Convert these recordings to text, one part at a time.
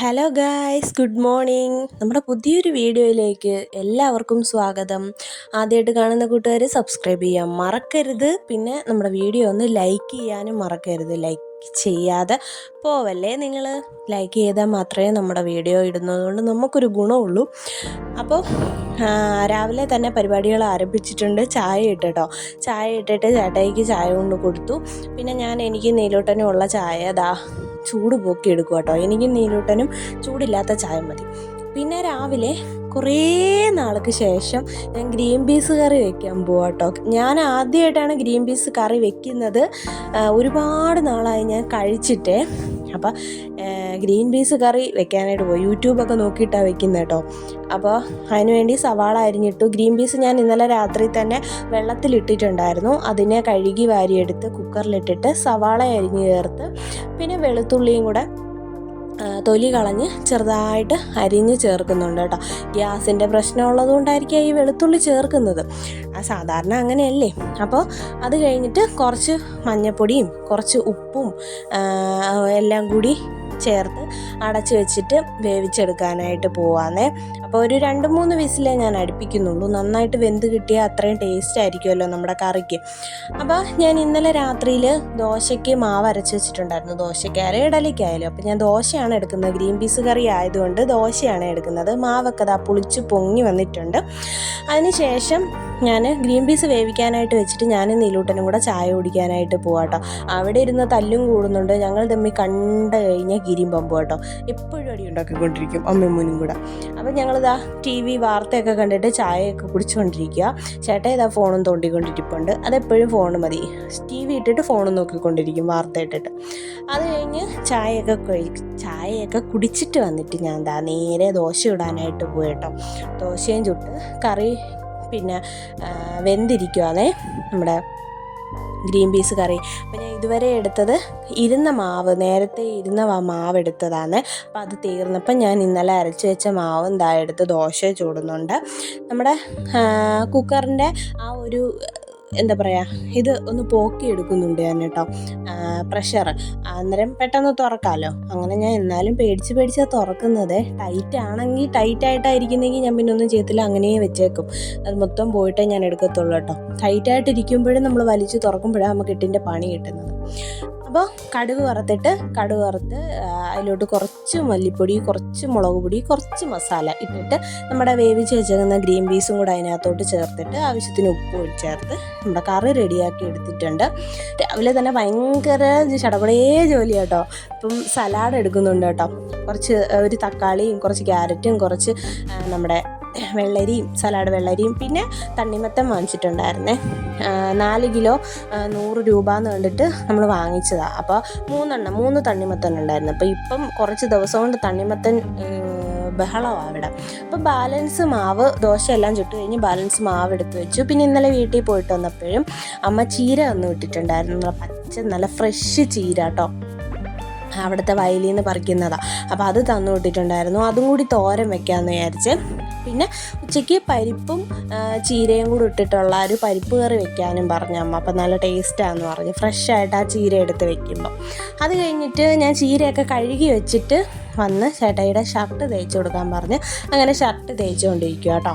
Hello guys good morning നമ്മുടെ പുതിയൊരു വീഡിയോയിലേക്ക് എല്ലാവർക്കും സ്വാഗതം. ആദ്യമായിട്ട് കാണുന്ന കൂട്ടുകാർ സബ്സ്ക്രൈബ് ചെയ്യാം മറക്കരുത്. പിന്നെ നമ്മുടെ വീഡിയോ ഒന്ന് ലൈക്ക് ചെയ്യാനും മറക്കരുത്. ലൈക്ക് ചെയ്യാതെ പോവല്ലേ നിങ്ങൾ ലൈക്ക് ചെയ്താൽ മാത്രമേ നമ്മുടെ വീഡിയോ ഇടുന്നതുകൊണ്ട് നമുക്കൊരു ഗുണമുള്ളൂ. അപ്പോൾ രാവിലെ തന്നെ പരിപാടികൾ ആരംഭിച്ചിട്ടുണ്ട്. ചായ ഇട്ടോ ചായ ഇട്ടിട്ട് ചേട്ടായിക്ക് ചായ കൊണ്ട് കൊടുത്തു. പിന്നെ ഞാൻ എനിക്ക് നീലോട്ടനും ഉള്ള ചായ ദാ ചൂട് പോക്കി എടുക്കും കേട്ടോ. എനിക്ക് നീലൂട്ടനും ചൂടില്ലാത്ത ചായ മതി. പിന്നെ രാവിലെ കുറേ നാൾക്ക് ശേഷം ഞാൻ ഗ്രീൻ പീസ് കറി വെക്കാൻ പോവാം കേട്ടോ. ഞാൻ ആദ്യമായിട്ടാണ് ഗ്രീൻ പീസ് കറി വെക്കുന്നത്. ഒരുപാട് നാളായി ഞാൻ കഴിച്ചിട്ടേ. അപ്പോൾ ഗ്രീൻ പീസ് കറി വെക്കാനായിട്ട് പോയി. യൂട്യൂബൊക്കെ നോക്കിയിട്ടാണ് വെക്കുന്നത് കേട്ടോ അപ്പോൾ അതിനുവേണ്ടി സവാള അരിഞ്ഞിട്ടു ഗ്രീൻ പീസ് ഞാൻ ഇന്നലെ രാത്രി തന്നെ വെള്ളത്തിലിട്ടിട്ടുണ്ടായിരുന്നു. അതിനെ കഴുകി വാരിയെടുത്ത് കുക്കറിലിട്ടിട്ട് സവാള അരിഞ്ഞ് ചേർത്ത് പിന്നെ വെളുത്തുള്ളിയും കൂടെ തൊലി കളഞ്ഞ് ചെറുതായിട്ട് അരിഞ്ഞ് ചേർക്കുന്നുണ്ട് കേട്ടോ. ഗ്യാസിന്റെ പ്രശ്നമുള്ളത് കൊണ്ടായിരിക്കും ഈ വെളുത്തുള്ളി ചേർക്കുന്നത്. സാധാരണ അങ്ങനെയല്ലേ? അപ്പോൾ അത് കഴിഞ്ഞിട്ട് കുറച്ച് മഞ്ഞൾപ്പൊടിയും കുറച്ച് ഉപ്പും എല്ലാം കൂടി ചേർത്ത് അടച്ച് വെച്ചിട്ട് വേവിച്ചെടുക്കാനായിട്ട് പോവാന്നേ. അപ്പോൾ ഒരു രണ്ട് മൂന്ന് വിസിലേ ഞാൻ അടുപ്പിക്കുന്നുള്ളൂ. നന്നായിട്ട് വെന്ത് കിട്ടിയാൽ അത്രയും ടേസ്റ്റ് ആയിരിക്കുമല്ലോ നമ്മുടെ കറിക്ക്. അപ്പോൾ ഞാൻ ഇന്നലെ രാത്രിയിൽ ദോശയ്ക്ക് മാവ് അരച്ച് വെച്ചിട്ടുണ്ടായിരുന്നു. ദോശയ്ക്കായാലും ഇടലിക്കായാലും അപ്പോൾ ഞാൻ ദോശയാണ് എടുക്കുന്നത്. ഗ്രീൻ പീസ് കറി ആയതുകൊണ്ട് ദോശയാണ് എടുക്കുന്നത്. മാവൊക്കെ അതാ പുളിച്ച് പൊങ്ങി വന്നിട്ടുണ്ട്. അതിനുശേഷം ഞാൻ ഗ്രീൻ പീസ് വേവിക്കാനായിട്ട് വെച്ചിട്ട് ഞാൻ നീലൂട്ടനും കൂടെ ചായ കുടിക്കാനായിട്ട് പോവാട്ടോ. അവിടെ ഇരുന്ന് തല്ലും കൂടുന്നുണ്ട്. ഞങ്ങൾ തമ്മിൽ കണ്ടു കഴിഞ്ഞാൽ ഗിരിയും പമ്പും കേട്ടോ. എപ്പോഴും അടി ഉണ്ടാക്കിക്കൊണ്ടിരിക്കും അമ്മയും മോനും കൂടെ. അപ്പം ഞങ്ങളിതാ ടി വി വാർത്തയൊക്കെ കണ്ടിട്ട് ചായയൊക്കെ കുടിച്ചുകൊണ്ടിരിക്കുക. ചേട്ടാ ഇതാ ഫോണും തോണ്ടിക്കൊണ്ടിരിപ്പുണ്ട്. അതെപ്പോഴും ഫോൺ മതി. ടി വി ഇട്ടിട്ട് ഫോണും നോക്കിക്കൊണ്ടിരിക്കും വാർത്ത ഇട്ടിട്ട്. അത് കഴിഞ്ഞ് ചായയൊക്കെ ചായയൊക്കെ കുടിച്ചിട്ട് വന്നിട്ട് ഞാൻ എന്താ നേരെ ദോശ ഇടാനായിട്ട് പോയിട്ടോ ദോശയും ചുട്ട് കറി പിന്നെ വെന്തിരിക്കുവാണേ. നമ്മുടെ ഗ്രീൻ പീസ് കറി. അപ്പം ഞാൻ ഇതുവരെ എടുത്തത് ഇരുന്ന മാവ് നേരത്തെ ഇരുന്ന മാവ് എടുത്തതാണ് അപ്പോൾ അത് തീർന്നപ്പം ഞാൻ ഇന്നലെ അരച്ച് വെച്ച മാവ് എന്താ എടുത്ത് ദോശ ചൂടുന്നുണ്ട്. നമ്മുടെ കുക്കറിന്റെ ആ ഒരു എന്താ പറയുക ഇത് ഒന്ന് പോക്കി എടുക്കുന്നുണ്ട് ഞാൻ കേട്ടോ. പ്രഷർ അന്നേരം പെട്ടെന്ന് തുറക്കാമല്ലോ അങ്ങനെ ഞാൻ എന്നാലും പേടിച്ച് പേടിച്ചാണ് തുറക്കുന്നത്. ടൈറ്റ് ആണെങ്കിൽ ടൈറ്റ് ആയിട്ടായിരിക്കുന്നെങ്കിൽ ഞാൻ പിന്നെ ഒന്നും ചെയ്യത്തില്ല അങ്ങനെ വെച്ചേക്കും. അത് മൊത്തം പോയിട്ടേ ഞാൻ എടുക്കത്തുള്ളൂ കേട്ടോ. ടൈറ്റായിട്ടിരിക്കുമ്പോഴും നമ്മൾ വലിച്ച് തുറക്കുമ്പോഴാണ് നമുക്ക് ഇട്ടിന്റെ പണി കിട്ടുന്നത്. അപ്പോൾ കടുക് വറുത്തിട്ട് കടുക് വറുത്ത് അതിലോട്ട് കുറച്ച് മല്ലിപ്പൊടി കുറച്ച് മുളക് പൊടി കുറച്ച് മസാല ഇട്ടിട്ട് നമ്മുടെ വേവിച്ച് വെച്ചിരുന്ന ഗ്രീൻ പീസും കൂടെ അതിനകത്തോട്ട് ചേർത്തിട്ട് ആവശ്യത്തിന് ഉപ്പ് ചേർത്ത് നമ്മുടെ കറി റെഡിയാക്കി എടുത്തിട്ടുണ്ട്. രാവിലെ തന്നെ ഭയങ്കര ചടപടേ ജോലി കേട്ടോ. ഇപ്പം സലാഡ് എടുക്കുന്നുണ്ട് കേട്ടോ. കുറച്ച് ഒരു തക്കാളിയും കുറച്ച് ക്യാരറ്റും കുറച്ച് നമ്മുടെ വെള്ളരിയും സലാഡ് വെള്ളരിയും പിന്നെ തണ്ണിമത്തം വാങ്ങിച്ചിട്ടുണ്ടായിരുന്നേ. നാല് കിലോ നൂറ് രൂപ എന്ന് കണ്ടിട്ട് നമ്മൾ വാങ്ങിച്ചതാണ് അപ്പോൾ മൂന്നെണ്ണം മൂന്ന് തണ്ണിമത്തൻ ഉണ്ടായിരുന്നു. അപ്പോൾ ഇപ്പം കുറച്ച് ദിവസം കൊണ്ട് തണ്ണിമത്തൻ ബഹളമാണ് അവിടെ അപ്പോൾ ബാലൻസ് മാവ് ദോശയെല്ലാം ചുട്ട് കഴിഞ്ഞ് ബാലൻസ് മാവ് എടുത്ത് വെച്ചു. പിന്നെ ഇന്നലെ വീട്ടിൽ പോയിട്ട് വന്നപ്പോഴും അമ്മ ചീര ഒന്ന് വിട്ടിട്ടുണ്ടായിരുന്നു പച്ച നല്ല ഫ്രഷ് ചീര കേട്ടോ അവിടുത്തെ വയലിൽ നിന്ന് പറിക്കുന്നതാണ് അപ്പോൾ അത് തന്നു വിട്ടിട്ടുണ്ടായിരുന്നു അതും കൂടി തോരൻ വെക്കാമെന്ന് വിചാരിച്ച്. പിന്നെ ഉച്ചയ്ക്ക് പരിപ്പും ചീരയും കൂടി ഇട്ടിട്ടുള്ള ഒരു പരിപ്പ് കറി വെക്കാനും പറഞ്ഞു അമ്മ. അപ്പം നല്ല ടേസ്റ്റാന്ന് പറഞ്ഞു. ഫ്രഷ് ആയിട്ട് ആ ചീര എടുത്ത് വെക്കുമ്പോൾ അത് കഴിഞ്ഞിട്ട് ഞാൻ ചീരയൊക്കെ കഴുകി വെച്ചിട്ട് വന്ന് ചേട്ടായിയുടെ ഷർട്ട് തേച്ച് കൊടുക്കാൻ പറഞ്ഞ്. അങ്ങനെ ഷർട്ട് തേച്ചുകൊണ്ടിരിക്കുക കേട്ടോ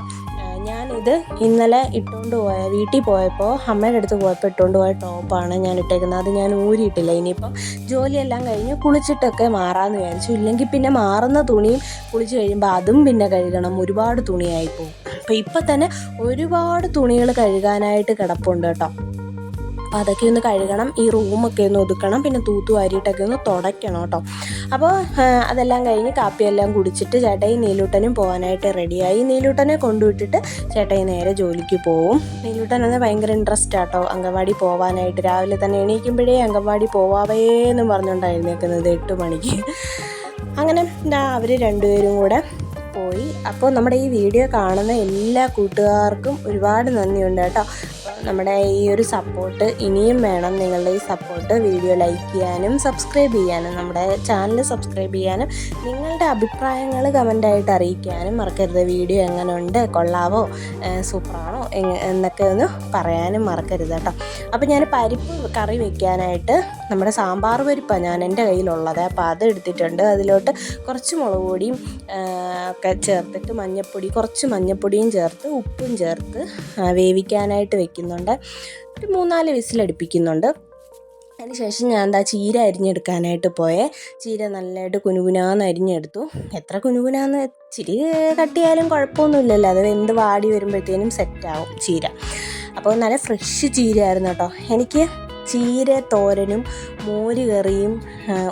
ഞാനിത് ഇന്നലെ ഇട്ടുകൊണ്ട് പോയ വീട്ടിൽ പോയപ്പോൾ അമ്മയുടെ അടുത്ത് പോയപ്പോൾ ഇട്ടുകൊണ്ട് പോയ ടോപ്പാണ് ഞാൻ ഇട്ടേക്കുന്നത്. അത് ഞാൻ ഊരിയിട്ടില്ല. ഇനിയിപ്പം ജോലിയെല്ലാം കഴിഞ്ഞ് കുളിച്ചിട്ടൊക്കെ മാറാമെന്ന് വിചാരിച്ചു. ഇല്ലെങ്കിൽ പിന്നെ മാറുന്ന തുണിയും കുളിച്ച് കഴിയുമ്പോൾ അതും പിന്നെ കഴുകണം. ഒരുപാട് തുണിയായി പോകും അപ്പോൾ ഇപ്പം തന്നെ ഒരുപാട് തുണികൾ കഴുകാനായിട്ട് കിടപ്പുണ്ട് കേട്ടോ. അപ്പോൾ അതൊക്കെ ഒന്ന് കഴുകണം. ഈ റൂമൊക്കെ ഒന്ന് ഒതുക്കണം. പിന്നെ തൂത്തു വാരിയിട്ടൊക്കെ ഒന്ന് തുടയ്ക്കണം കേട്ടോ. അപ്പോൾ അതെല്ലാം കഴിഞ്ഞ് കാപ്പിയെല്ലാം കുടിച്ചിട്ട് ചേട്ടായി നീലൂട്ടനും പോകാനായിട്ട് റെഡിയായി നീലൂട്ടനെ കൊണ്ടുവിട്ടിട്ട് ചേട്ടായി നേരെ ജോലിക്ക് പോവും. നീലൂട്ടൻ എന്നാൽ ഭയങ്കര ഇൻട്രസ്റ്റ് ആട്ടോ അംഗൻവാടി പോവാനായിട്ട്. രാവിലെ തന്നെ എണീക്കുമ്പോഴേ അംഗൻവാടി പോവാവേ എന്നും പറഞ്ഞുകൊണ്ടായിരുന്നേക്കുന്നത് എട്ട് മണിക്ക്. അങ്ങനെ അവർ രണ്ടുപേരും കൂടെ പോയി. അപ്പോൾ നമ്മുടെ ഈ വീഡിയോ കാണുന്ന എല്ലാ കൂട്ടുകാർക്കും ഒരുപാട് നന്ദിയുണ്ട് കേട്ടോ. നമ്മുടെ ഈ ഒരു സപ്പോർട്ട് ഇനിയും വേണം നിങ്ങളുടെ ഈ സപ്പോർട്ട് വീഡിയോ ലൈക്ക് ചെയ്യാനും സബ്സ്ക്രൈബ് ചെയ്യാനും നമ്മുടെ ചാനൽ സബ്സ്ക്രൈബ് ചെയ്യാനും നിങ്ങളുടെ അഭിപ്രായങ്ങൾ കമന്റായിട്ട് അറിയിക്കാനും മറക്കരുത്. വീഡിയോ എങ്ങനെ ഉണ്ട് കൊള്ളാവോ സൂപ്പറാണോ എന്നൊക്കെ ഒന്ന് പറയാനും മറക്കരുത് കേട്ടോ. അപ്പോൾ ഞാൻ പരിപ്പ് കറി വെക്കാനായിട്ട് നമ്മുടെ സാമ്പാർ പരിപ്പാണ് ഞാൻ എന്റെ കയ്യിലുള്ളത്. അപ്പോൾ അത് എടുത്തിട്ടുണ്ട് അതിലോട്ട് കുറച്ച് മുളക് പൊടിയും ഒക്കെ ചേർത്തിട്ട് മഞ്ഞൾപ്പൊടി കുറച്ച് മഞ്ഞൾപ്പൊടിയും ചേർത്ത് ഉപ്പും ചേർത്ത് വേവിക്കാനായിട്ട് വെക്കുന്നുണ്ട്. ഒരു മൂന്നാൽ വിസിലടുപ്പിക്കുന്നുണ്ട് അതിനുശേഷം ഞാൻ എന്താ ചീര അരിഞ്ഞെടുക്കാനായിട്ട് പോയേ. ചീര നല്ലതായിട്ട് കുനുകുനാന്ന് അരിഞ്ഞെടുത്തു. എത്ര കുനുകുനാന്ന്? ഇച്ചിരി കട്ടിയാലും കുഴപ്പമൊന്നുമില്ലല്ലോ. അത് എന്ത് വാടി വരുമ്പോഴത്തേനും സെറ്റാവും ചീര. അപ്പോൾ നല്ല ഫ്രഷ് ചീരയായിരുന്നു കേട്ടോ. എനിക്ക് ചീര തോരനും മോരുകറിയും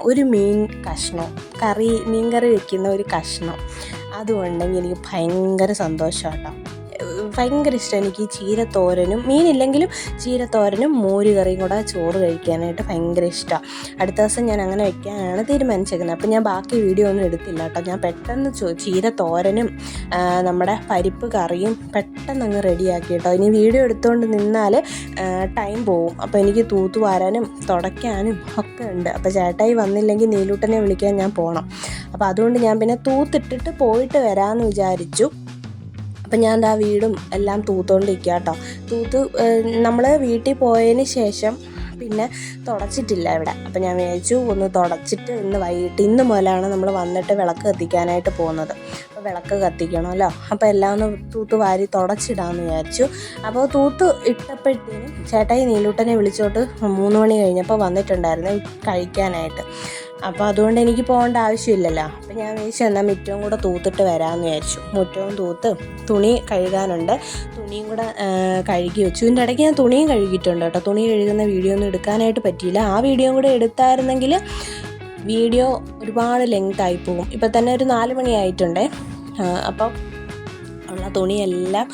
ഒരു മീൻ കഷ്ണം കറി മീൻ കറി ഒരു കഷ്ണം. അതുകൊണ്ടെങ്കിൽ എനിക്ക് ഭയങ്കര സന്തോഷം കേട്ടോ ഭയങ്കര ഇഷ്ടം. എനിക്ക് ചീരത്തോരനും മീനില്ലെങ്കിലും ചീരത്തോരനും മോര് കറിയും കൂടെ ചോറ് കഴിക്കാനായിട്ട് ഭയങ്കര ഇഷ്ടമാണ് അടുത്ത ദിവസം ഞാൻ അങ്ങനെ വെക്കാനാണ് തീരുമാനിച്ചേക്കുന്നത്. അപ്പം ഞാൻ ബാക്കി വീഡിയോ ഒന്നും എടുത്തില്ല കേട്ടോ. ഞാൻ പെട്ടെന്ന് ചീരത്തോരനും നമ്മുടെ പരിപ്പ് കറിയും പെട്ടെന്ന് അങ്ങ് റെഡിയാക്കി കേട്ടോ. ഇനി വീഡിയോ എടുത്തുകൊണ്ട് നിന്നാൽ ടൈം പോവും. അപ്പോൾ എനിക്ക് തൂത്ത് വാരാനും തുടയ്ക്കാനും ഒക്കെ ഉണ്ട്. അപ്പോൾ ചേട്ടായി വന്നില്ലെങ്കിൽ നീലൂട്ടനെ വിളിക്കാൻ ഞാൻ പോകണം അപ്പോൾ അതുകൊണ്ട് ഞാൻ പിന്നെ തൂത്തിട്ടിട്ട് പോയിട്ട് വരാമെന്ന് വിചാരിച്ചു. അപ്പം ഞാൻ ആ വീടും എല്ലാം തൂത്തോണ്ടിരിക്കുക കേട്ടോ തൂത്ത് നമ്മൾ വീട്ടിൽ പോയതിന് ശേഷം പിന്നെ തുടച്ചിട്ടില്ല ഇവിടെ. അപ്പം ഞാൻ വിചാരിച്ചു ഒന്ന് തുടച്ചിട്ട് ഇന്ന് വൈകിട്ട് ഇന്ന് മുതലാണ് നമ്മൾ വന്നിട്ട് വിളക്ക് കത്തിക്കാനായിട്ട് പോകുന്നത്. അപ്പോൾ വിളക്ക് കത്തിക്കണമല്ലോ അപ്പോൾ എല്ലാം ഒന്ന് തൂത്ത് വാരി തുടച്ചിടാമെന്ന് വിചാരിച്ചു. അപ്പോൾ തൂത്ത് ഇട്ടപ്പോഴത്തേനും ചേട്ടായി നീലൂട്ടനെ വിളിച്ചോട്ട് മൂന്ന് മണി കഴിഞ്ഞപ്പോൾ വന്നിട്ടുണ്ടായിരുന്നു കഴിക്കാനായിട്ട്. അപ്പോൾ അതുകൊണ്ട് എനിക്ക് പോകേണ്ട ആവശ്യമില്ലല്ലോ. അപ്പോൾ ഞാൻ വിചാരിച്ചു എന്നാൽ മുറ്റവും കൂടെ തൂത്തിട്ട് വരാമെന്ന് വിചാരിച്ചു. മുറ്റവും തൂത്ത് തുണി കഴുകാനുണ്ട്. തുണിയും കൂടെ കഴുകി വെച്ചു. ഇതിന്റെ ഇടയ്ക്ക് ഞാൻ തുണിയും കഴുകിയിട്ടുണ്ട് കേട്ടോ. തുണി കഴുകുന്ന വീഡിയോ ഒന്നും എടുക്കാനായിട്ട് പറ്റിയില്ല. ആ വീഡിയോ കൂടെ എടുത്തായിരുന്നെങ്കിൽ വീഡിയോ ഒരുപാട് ലെങ്ത് ആയി പോകും. ഇപ്പം തന്നെ ഒരു നാല് മണിയായിട്ടുണ്ടേ. അപ്പം ഉള്ള തുണിയെല്ലാം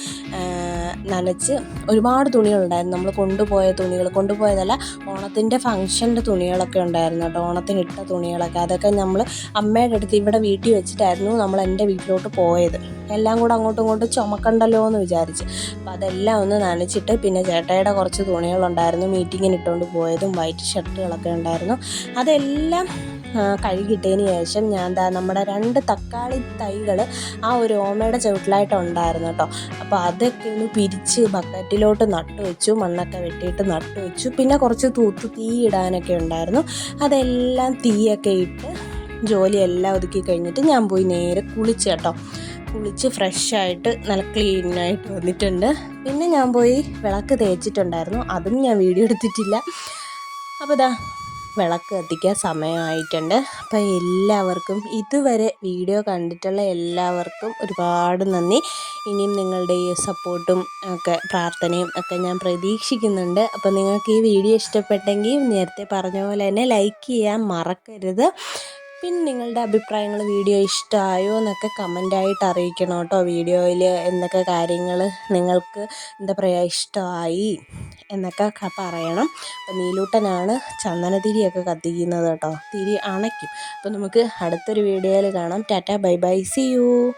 നനച്ച് ഒരുപാട് തുണികളുണ്ടായിരുന്നു. നമ്മൾ കൊണ്ടുപോയ തുണികൾ കൊണ്ടുപോയതല്ല ഓണത്തിന്റെ ഫംഗ്ഷന്റെ തുണികളൊക്കെ ഉണ്ടായിരുന്നു കേട്ടോ. ഓണത്തിന് ഇട്ട തുണികളൊക്കെ. അതൊക്കെ നമ്മൾ അമ്മയുടെ അടുത്ത് ഇവിടെ വീട്ടിൽ വെച്ചിട്ടായിരുന്നു നമ്മൾ എന്റെ വീട്ടിലോട്ട് പോയത്. എല്ലാം കൂടെ അങ്ങോട്ടും ഇങ്ങോട്ടും ചുമക്കണ്ടല്ലോ എന്ന് വിചാരിച്ച്. അപ്പോൾ അതെല്ലാം ഒന്ന് നനച്ചിട്ട് പിന്നെ ചേട്ടയുടെ കുറച്ച് തുണികളുണ്ടായിരുന്നു. മീറ്റിങ്ങിന് ഇട്ടുകൊണ്ട് പോയതും വൈറ്റ് ഷർട്ടുകളൊക്കെ ഉണ്ടായിരുന്നു. അതെല്ലാം കഴുകിയിട്ടതിന് ശേഷം ഞാൻ എന്താ നമ്മുടെ രണ്ട് തക്കാളി തൈകൾ ആ ഒരു ഓമയുടെ ചവിട്ടിലായിട്ട് ഉണ്ടായിരുന്നു കേട്ടോ. അപ്പോൾ അതൊക്കെ ഒന്ന് പിരിച്ച് ബക്കറ്റിലോട്ട് നട്ടു വെച്ചു മണ്ണൊക്കെ വെട്ടിയിട്ട് നട്ടു വെച്ചു. പിന്നെ കുറച്ച് തൂത്ത് തീ ഇടാനൊക്കെ ഉണ്ടായിരുന്നു. അതെല്ലാം തീയൊക്കെ ഇട്ട് ജോലിയെല്ലാം ഒതുക്കി കഴിഞ്ഞിട്ട് ഞാൻ പോയി നേരെ കുളിച്ച് കേട്ടോ. കുളിച്ച് ഫ്രഷായിട്ട് നല്ല ക്ലീനായിട്ട് വന്നിട്ടുണ്ട്. പിന്നെ ഞാൻ പോയി വിളക്ക് തേച്ചിട്ടുണ്ടായിരുന്നു. അതും ഞാൻ വീഡിയോ എടുത്തിട്ടില്ല. അപ്പോൾ ഇതാ വിളക്ക് കത്തിക്കാൻ സമയമായിട്ടുണ്ട്. അപ്പോൾ എല്ലാവർക്കും ഇതുവരെ വീഡിയോ കണ്ടിട്ടുള്ള എല്ലാവർക്കും ഒരുപാട് നന്ദി. ഇനിയും നിങ്ങളുടെ ഈ സപ്പോർട്ടും ഒക്കെ പ്രാർത്ഥനയും ഒക്കെ ഞാൻ പ്രതീക്ഷിക്കുന്നുണ്ട്. അപ്പോൾ നിങ്ങൾക്ക് ഈ വീഡിയോ ഇഷ്ടപ്പെട്ടെങ്കിൽ നേരത്തെ പറഞ്ഞ പോലെ തന്നെ ലൈക്ക് ചെയ്യാൻ മറക്കരുത്. പിന്നെ നിങ്ങളുടെ അഭിപ്രായങ്ങൾ വീഡിയോ ഇഷ്ടമായോ എന്നൊക്കെ കമന്റായിട്ട് അറിയിക്കണം കേട്ടോ. വീഡിയോയിൽ എന്തൊക്കെ കാര്യങ്ങൾ നിങ്ങൾക്ക് എന്താ പറയുക ഇഷ്ടമായി? എന്നൊക്കെ പറയണം. അപ്പം നീലൂട്ടനാണ് ചന്ദനതിരിയൊക്കെ കത്തിക്കുന്നത് കേട്ടോ. തിരി അണയ്ക്കും. അപ്പം നമുക്ക് അടുത്തൊരു വീഡിയോയിൽ കാണാം. Tata bye bye. See you